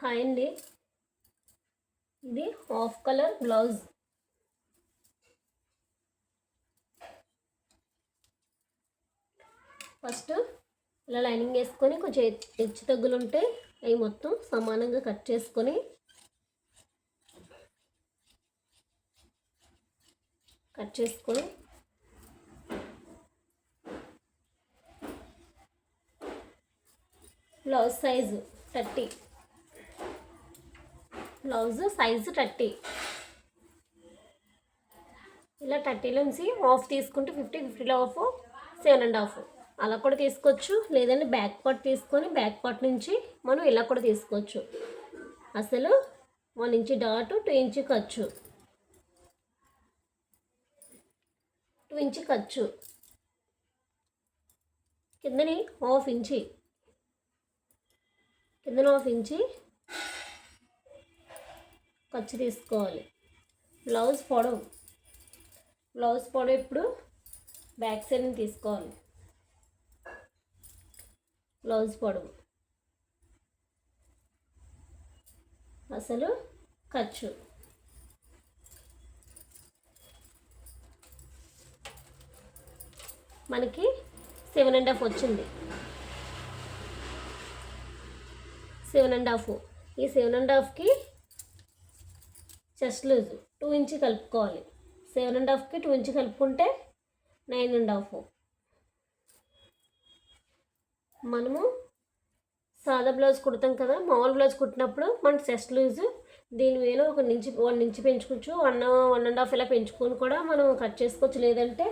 Hi అండి. ఇది half colour blouse. First ఇలా లైనింగ్ వేసుకొని కొంచెం హెచ్చు తగ్గులు ఉంటే అవి మొత్తం సమానంగా కట్ చేసుకొని కట్ చేసుకొని blouse size thirty. Blouse size thirty. ఇలా థర్టీలోంచి ఆఫ్ తీసుకుంటే ఫిఫ్టీ ఫిఫ్టీలో ఆఫ్ సెవెన్ అండ్ హాఫ్. అలా కూడా తీసుకోవచ్చు. లేదంటే బ్యాక్ పార్ట్ తీసుకొని బ్యాక్ పార్ట్ నుంచి మనం ఇలా కూడా తీసుకోవచ్చు. అసలు one inch dot two inch ఖర్చు. టూ ఇంచ్ ఖర్చు. కిందని హాఫ్ ఇంచి. కిందన హాఫ్ ఇంచి. ఖర్చు తీసుకోవాలి. బ్లౌజ్ పొడవు. బ్లౌజ్ పొడవు ఇప్పుడు బ్యాక్ సైడ్ని తీసుకోవాలి. బ్లౌజ్ పొడవు. అసలు ఖర్చు. మనకి సెవెన్ అండ్ హాఫ్ వచ్చింది. సెవెన్ అండ్ హాఫ్ ఈ సెవెన్ అండ్ హాఫ్కి చెస్ట్ లూజ్ టూ ఇంచ్ కలుపుకోవాలి. సెవెన్ అండ్ హాఫ్కి టూ ఇంచ్ కలుపుకుంటే నైన్ అండ్ హాఫ్ మనము సాదా బ్లౌజ్ కుడతాం కదా మామూలు బ్లౌజ్ కుట్టినప్పుడు మన చెస్ట్ లూజ్ దీని మీద ఒక నుంచి వన్ ఇంచ్ పెంచుకోవచ్చు. వన్ వన్ అండ్ హాఫ్ ఇలా పెంచుకొని కూడా మనం కట్ చేసుకోవచ్చు. లేదంటే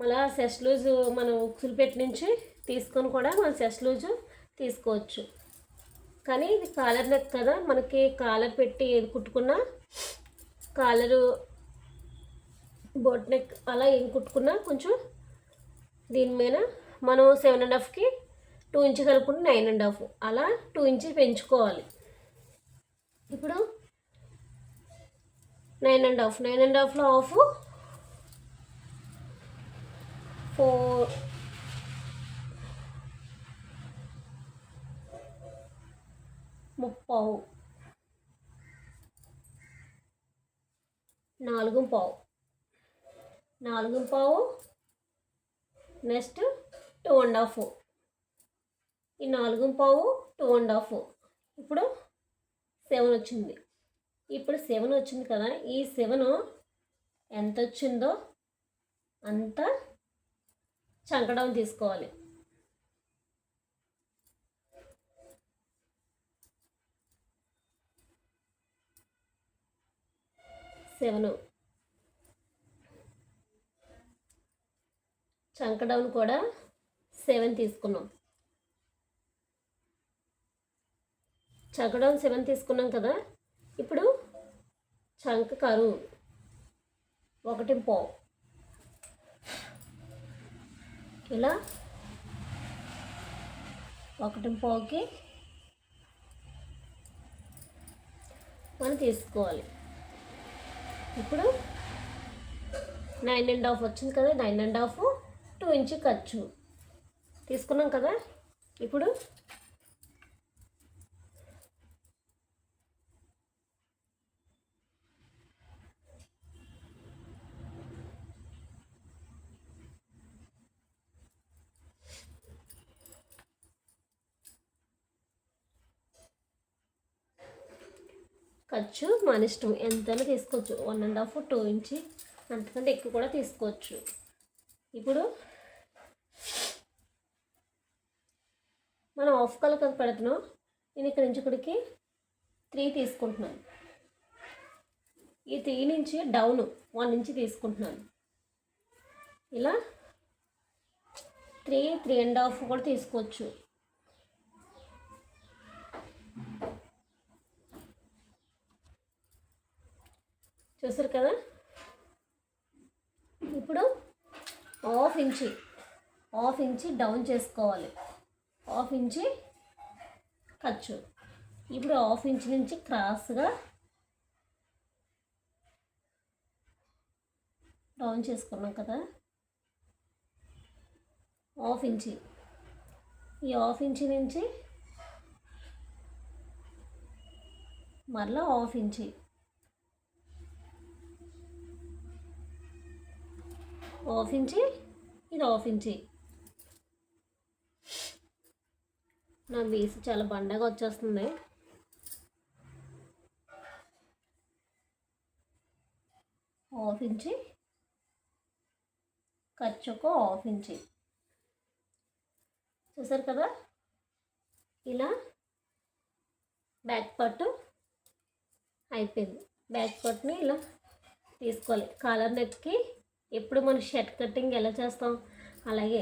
మళ్ళా సెస్ లూజు మనం ఉక్సులు పెట్టి నుంచి తీసుకొని కూడా మన సెస్ లూజు తీసుకోవచ్చు. కానీ ఇది కాలర్ నెక్ కదా. మనకి కాలర్ పెట్టి ఏది కుట్టుకున్నా కాలరు బోట్ నెక్ అలా ఏం కుట్టుకున్నా కొంచెం దీని మీద మనం సెవెన్ అండ్ హాఫ్కి టూ ఇంచ్ కలుపుకుంటే నైన్ అండ్ హాఫ్ అలా టూ ఇంచ్ పెంచుకోవాలి. ఇప్పుడు nine and half nine and హాఫ్లో హాఫ్ ఫోర్ ముప్పావు. నాలుగు పావు. నాలుగు పావు. Next two and half. ఈ నాలుగు పావు టూ అండ్ హాఫ్. ఇప్పుడు సెవెన్ వచ్చింది. ఇప్పుడు సెవెన్ వచ్చింది కదా ఈ సెవెన్ ఎంత వచ్చిందో అంత చంకడం తీసుకోవాలి. సెవెన్. చంక డౌన్ కూడా సెవెన్ తీసుకున్నాం. చంక డౌన్ సెవెన్ తీసుకున్నాం కదా ఇప్పుడు చంక కరువు ఒకటి పావు. ఇలా ఒకటి పావుకి మనం తీసుకోవాలి. ఇప్పుడు నైన్ అండ్ హాఫ్ వచ్చింది కదా nine and half two inch ఖర్చు. తీసుకున్నాం కదా? ఇప్పుడు ఖర్చు మన ఇష్టం ఎంతైనా తీసుకోవచ్చు. One and half two inch అంతకంటే ఎక్కువ కూడా తీసుకోవచ్చు. ఇప్పుడు మనం హాఫ్ కలర్ కదా పెడుతున్నాం. నేను ఇక్కడ నుంచి ఇక్కడికి త్రీ తీసుకుంటున్నాను. ఈ త్రీ నుంచి డౌన్ వన్ నుంచి తీసుకుంటున్నాను. ఇలా త్రీ త్రీ అండ్ హాఫ్ కూడా తీసుకోవచ్చు. చూసారు కదా? ఇప్పుడు half inch half inch down చేసుకోవాలి. హాఫ్ ఇంచి ఖర్చు ఇప్పుడు హాఫ్ ఇంచ్ నుంచి క్రాస్గా డౌన్ చేసుకున్నాం కదా? హాఫ్ ఇంచి ఈ హాఫ్ ఇంచి నుంచి మరలా హాఫ్ ఇంచి. హాఫ్ ఇంచి ఇది హాఫ్ ఇంచి నా బీస్ చాలా బండగా వచ్చేస్తుంది. హాఫ్ ఇంచి ఖర్చుకు హాఫ్ ఇంచి చూసారు కదా? ఇలా బ్యాక్ పట్టు అయిపోయింది. బ్యాక్ పట్టుని ఇలా తీసుకోవాలి. కాలర్ నెక్కి ఎప్పుడు మనం షర్ట్ కటింగ్ ఎలా చేస్తాం? అలాగే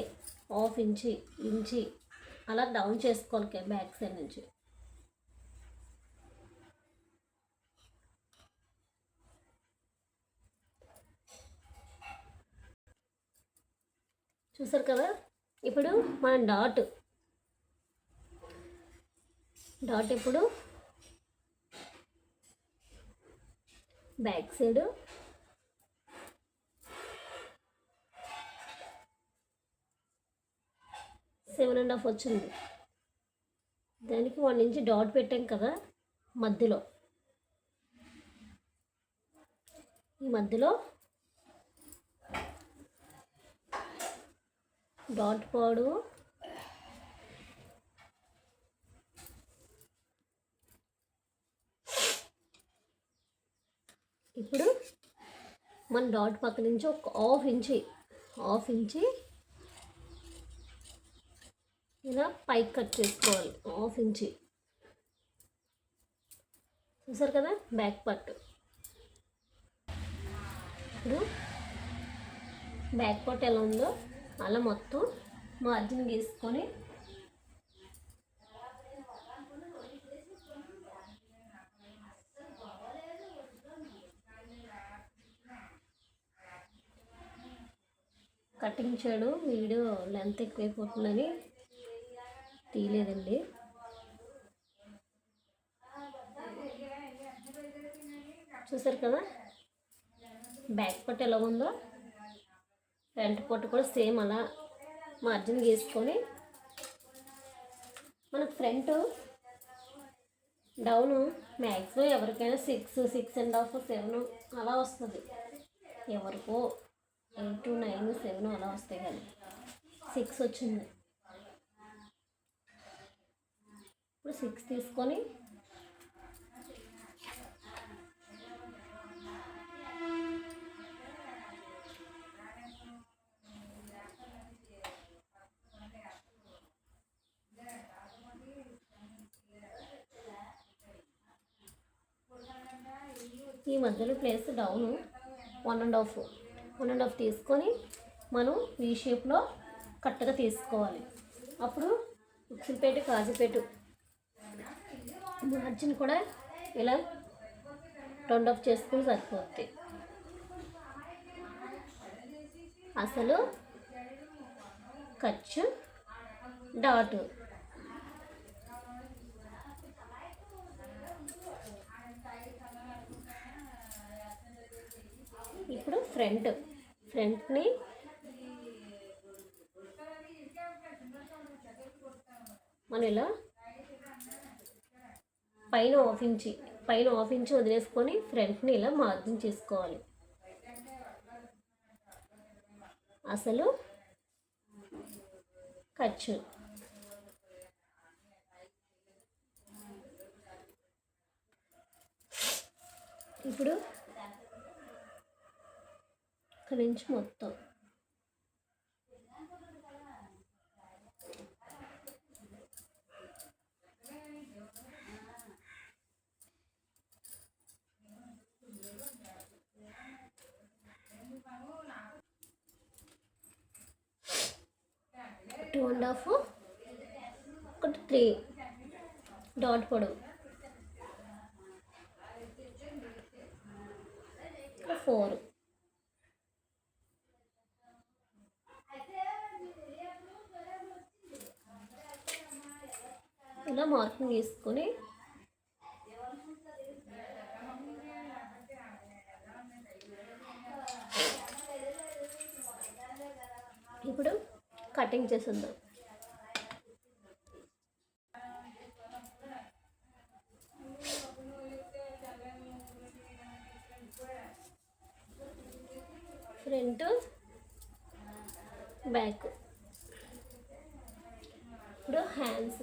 హాఫ్ ఇంచి ఇంచి అలా డౌన్ చేసుకోవాలి బ్యాక్ సైడ్ నుంచి. చూసారు కదా? ఇప్పుడు మన డాట్. డాట్ ఇప్పుడు back side seven and half వచ్చింది. దానికి వన్ ఇంచ్ డాట్ పెట్టాం కదా మధ్యలో. ఈ మధ్యలో డాట్ పాడు. ఇప్పుడు మన డాట్ పక్క నుంచి ఒక హాఫ్ ఇంచి హాఫ్ ఇంచి ఇలా పైకి కట్ చేసుకోవాలి హాఫ్ ఇంచి. చూసారు కదా? Back part. ఇప్పుడు బ్యాక్ పార్ట్ ఎలా ఉందో అలా మొత్తం మార్జిన్ గీసుకొని కటింగ్ చేయడం వీడియో లెంత్ ఎక్కువైపోతుందని తీయలేదండి. చూసారు కదా? బ్యాక్ పట్టు ఎలా ఉందో? ఫ్రంట్ పొట్టు కూడా సేమ్ అలా మార్జిన్ గీసుకొని మనకు ఫ్రంట్ డౌను మ్యాక్సిమం ఎవరికైనా six six and half seven అలా వస్తుంది. ఎవరికో ఎయిట్ నైన్ సెవెన్ అలా వస్తాయి కానీ సిక్స్ వచ్చింది. ఇప్పుడు సిక్స్ తీసుకొని ఈ మధ్యలో place down one and half one and half తీసుకొని మనం ఈ షేప్లో కట్టగా తీసుకోవాలి. అప్పుడు ఉక్కిలపేట కాజుపేటు మార్జిన్ కూడా ఇలా రౌండ్ ఆఫ్ చేసుకుని సరిపోద్ది. అసలు ఖర్చు డాటు. ఇప్పుడు ఫ్రంట్ ఫ్రంట్ని మనం ఇలా పైన ఆఫించి ఇంచి పైన హాఫ్ ఇంచి వదిలేసుకొని ఫ్రంట్ని ఇలా మార్జిన్ చేసుకోవాలి. అసలు ఖర్చు ఇప్పుడు ఇక్కడి నుంచి మొత్తం. టూ అండ్ హాఫ్ ఒకటి త్రీ. డాట్ పొడవు. ఫోర్. ఇలా మార్కింగ్ తీసుకొని కటింగ్ చేసింది ఫ్రంట్ బ్యాక్. ఇప్పుడు హ్యాండ్స్.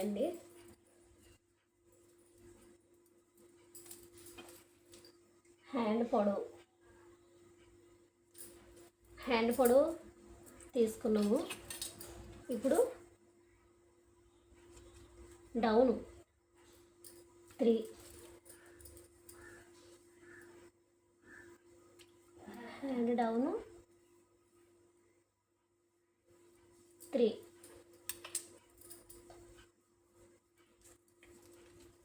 అండి హ్యాండ్ పొడవు. హ్యాండ్ పొడవు తీసుకున్నాము. ఇప్పుడు down. Three. Hand down. Three.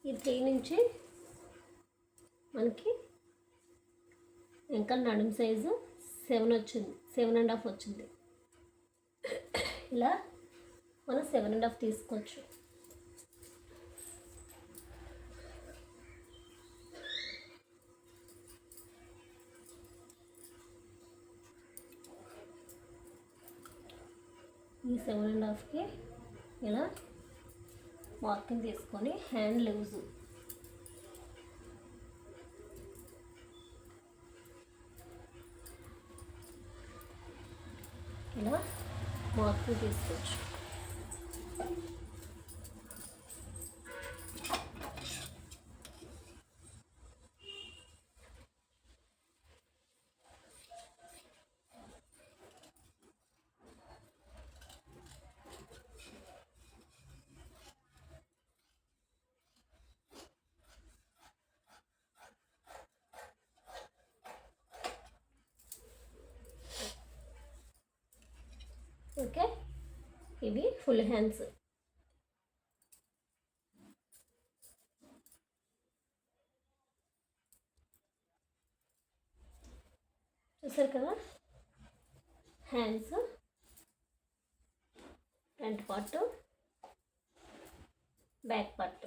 ఈ త్రీ నుంచి మనకి ఇంకా నడుము సైజు సెవెన్ వచ్చింది సెవెన్ అండ్ హాఫ్ వచ్చింది. ఇలా మనం సెవెన్ అండ్ హాఫ్ తీసుకోవచ్చు. ఈ సెవెన్ అండ్ హాఫ్కి ఇలా మార్కింగ్ తీసుకొని హ్యాండ్ లూజు. ఇలా మార్కింగ్ తీసుకోవచ్చు ఫుల్ హ్యాండ్స్ చూసారు కదా? Hands front part back part